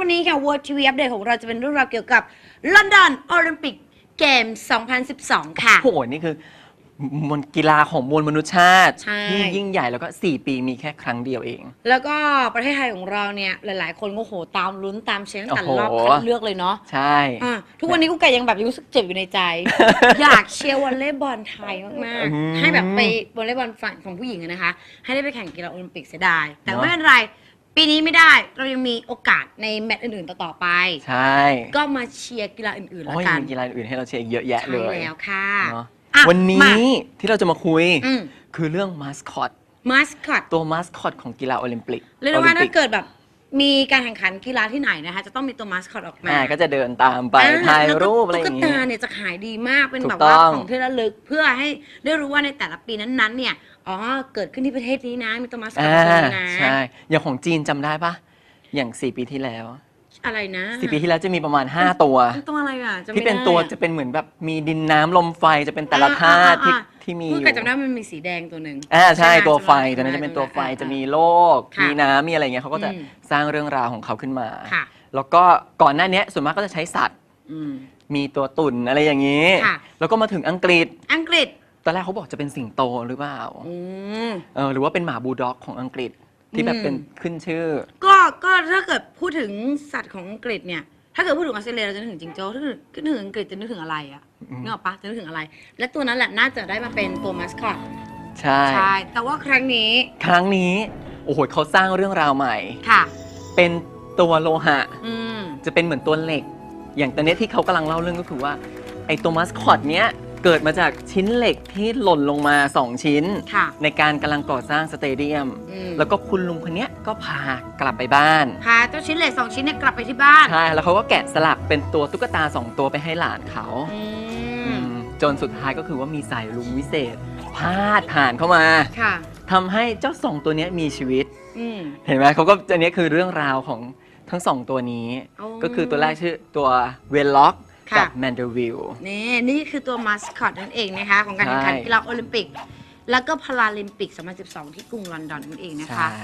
วันนี้ค่ะ World TV Update ของเราจะเป็นเรื่องราวเกี่ยวกับลอนดอนโอลิมปิกเกม 2012 ค่ะ โอ้โหนี่คือมวลกีฬาของมวลมนุษยชาติใช่ ที่ยิ่งใหญ่แล้วก็ 4 ปีมีแค่ครั้งเดียวเอง แล้วก็ประเทศไทยของเราเนี่ย หลายๆ คนก็โหตามลุ้นตามเชียร์ตั้งแต่โอ้โหรอบคัดเลือกเลยเนาะใช่ อะทุกวันนี้กูไก่ยังแบบรู้สึกเจ็บอยู่ในใจ อยากเชียร์วอลเลย์บอลไทยมาก อืมๆ ให้แบบไปวอลเลย์บอลฝั่งของผู้หญิงอะนะคะ ให้ได้ไปแข่งกีฬาโอลิมปิกเสียดาย แต่เนอะ ไม่เป็นไร ปีนี้ไม่ได้เรายังมีโอกาสในแมตช์อื่นๆต่อๆไป ใช่ก็มาเชียร์กีฬาอื่นๆโอ้แล้วยกันมีกีฬาอื่นให้เราเชียร์อีกเยอะแยะใช่เลยแล้วค่ะเนาะอะวันมา นี้ที่เราจะมาคุย อืม คือเรื่องมาสคอต มาสคอตตัวมาสคอตของกีฬาโอลิมปิกเรียกได้ว่าโอลิถ้ามปิเกิดแบบ มีการแข่งขันกีฬาที่ไหนนะคะ จะต้องมีตัวมาสคอตออกมาอ่าก็จะเดินตามไปอ่ถ่ายแล้วก็รูปอะไรอย่างตุ๊กงี้ตาเนี่ยจะขายดีมากเป็นถูกแบบว่าต้อง ของที่ระลึกเพื่อให้ได้รู้ว่าในแต่ละปีนั้นๆ เนี่ยอ๋อเกิดขึ้นที่ประเทศนี้นะมีตัวมาสคอตอ่าตัวนี้นะ ใช่ อย่างของจีนจำได้ปะอย่าง4ปีที่แล้ว อะไรนะ4ปีที่แล้วจะมีประมาณ 5 ตัวตัวอะไรอะจำไม่ที่เป็นได้ตัวอะจะเป็นเหมือนแบบมีดินน้ำลมไฟจะเป็นแต่ละธาตุที่อ่าอ่าอ่าที่มีอเพิ่งยู่เกิดจำได้มันมีสีแดงตัวหนึ่งอ่าใช่ไหมตัวไฟจำด้ตัวนั้นจะเป็นตัวไฟอ่าจะมีโลกค่ะมีน้ำมีอะไรเงี้ยเขาก็จะอืม สร้างเรื่องราวของเขาขึ้นมา ค่ะ แล้วก็ก่อนหน้าเนี้ยส่วนมากก็จะใช้สัตว์ อืม มีตัวตุ่นอะไรอย่างนี้ ค่ะ แล้วก็มาถึงอังกฤษ อังกฤษตอนแรกเขาบอกจะเป็นสิงโตหรือเปล่าอืม เออหรือว่าเป็นหมาบูลด็อกของอังกฤษที่แบบอืมเป็นขึ้นชื่อ ก็ ก็ถ้าเกิดพูดถึงสัตว์ของอังกฤษเนี่ย ถ้าเกิดพูดถึงออสเตรเลียเราจะนึกถึงจิงโจ้ถ้าเกิดนึกถึงอังกฤษจะนึกถึงอะไรอะอืมนึกออกปะจะนึกถึงอะไร และตัวนั้นแหละน่าจะได้มาเป็นตัวมัสคอตใช่ ใช่ แต่ว่าครั้งนี้ครั้งนี้ โอ้โหเขาสร้างเรื่องราวใหม่ ค่ะ เป็นตัวโลหะ อืมจะเป็นเหมือนตัวเหล็ก อย่างตอนเนี้ยที่เขากำลังเล่าเรื่องก็คือว่า ไอ้ตัวมัสคอตเนี้ย เกิดมาจากชิ้นเหล็กที่หล่นลงมา 2 ชิ้น ค่ะในการกำลังก่อสร้างสเตเดียม อืม แล้วก็คุณลุงคนเนี้ยก็พากลับไปบ้าน พาเจ้าชิ้นเหล็กสองชิ้นเนี่ยกลับไปที่บ้านใช่ แล้วเขาก็แกะสลักเป็นตัวตุ๊กตา 2 ตัวไปให้หลานเขาอือืมมจนสุดท้ายก็คือว่ามีสายลุงวิเศษพาดผ่านเข้ามาค่ะ ทำให้เจ้าสองตัวเนี้ยมีชีวิต อืม เห็นไหมเขาก็อันเนี้ยคือเรื่องราวของทั้งสองตัวนี้โอ้ก็คือตัวแรกชื่อตัวเวลล็อก ค่ะ กับแมนเดอร์วิล นี่นี่คือตัวมัสคอตนั่นเองนะคะ ของการแข่งขันใช่ กีฬาโอลิมปิก แล้วก็พาราลิมปิก 2012 ที่กรุงลอนดอนนั่นเองนะคะ ใช่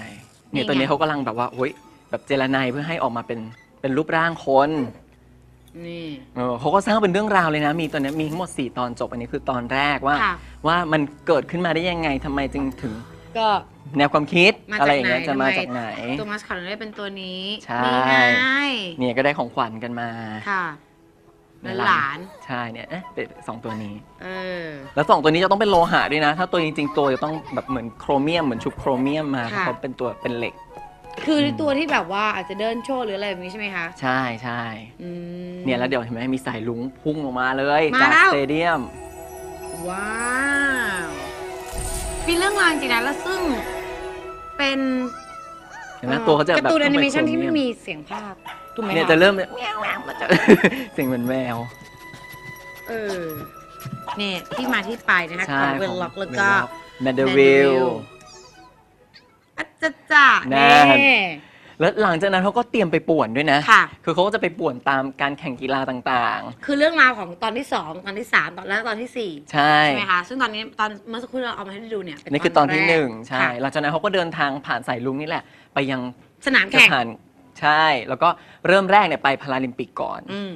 เนี่ยนี่ไงตัวนี้เขากำลังแบบว่าโอ้ยแบบเจรไนายเพื่อให้ออกมาเป็นเป็นรูปร่างคนนี่ เออเขาก็สร้างเป็นเรื่องราวเลยนะ มีตัวเนี้ยมีทั้งหมด 4 ตอนจบอันนี้คือตอนแรกว่า ค่ะ ว่ามันเกิดขึ้นมาได้ยังไงทำไมจึงถึงก็ แนวความคิดมาจากอะไรอย่างเงี้ยไหนจะมาทำไม จากไหน ตัวมัสคอตได้เป็นตัวนี้ใช่ นี่ไงเนี่ยก็ได้ของขวัญกันมา ค่ะ หลานใช่เนี่ยเอ๊ะเป็นสองตัวนี้ๆเออ แล้วสองตัวนี้จะต้องเป็นโลหะด้วยนะ ถ้าตัวจริงๆตัวจะต้องแบบเหมือนโครเมียมเหมือนชุบโครเมียมมาเพค่ะราะเขาเป็นตัวเป็นเหล็ก คือตัวที่แบบว่าอาจจะเดินโชว์หรืออะไรแบบนี้ใช่ไหมคะ ใช่ใช่อืม เนี่ยแล้วเดี๋ยวเห็นไหมมีสายลุงพุ่งออกมาเลยมาจากแล้ว สเตเดียม ว้าวมีเรื่องราวจริงๆนะแล้วซึ่งเป็นเห็นไหมตัวเขาจะแบบการ์ตูนแอนิเมชันต้องที่ป็ไม่โครมีเสียงภาพ ถูกไหมเนี่ยคจะเริ่มเนี่ยจะเสียงเหมือนแมว เออเนี่ยที่มาที่ไปนะคะใช่ของเวลล็อกแล้วก็ แมนเดอร์วิล Mandeville อัจจะจ่านั่แน่นแล้วหลังจากนั้นเขาก็เตรียมไปป่วนด้วยนะ ค่ะ คือเขาก็จะไปป่วนตามการแข่งกีฬาต่างคือเรื่องราวของตอนที่สองตอนที่สามตอนแล้วตอนที่สี่ๆ ใช่ ใช่ไหมคะ ซึ่งตอนนี้ตอนเมื่อสักครู่เราเอามาให้ดูเนี่ยเป็นี่คือตอนที่แรกหนึ่งใช่ ค่ะหลังจากนั้นเขาก็เดินทางผ่านสายลุงนี่แหละ ไปยังสนามสแข่ง ถาน ใช่ แล้วก็เริ่มแรกเนี่ยไปพาราลิมปิกก่อน อืม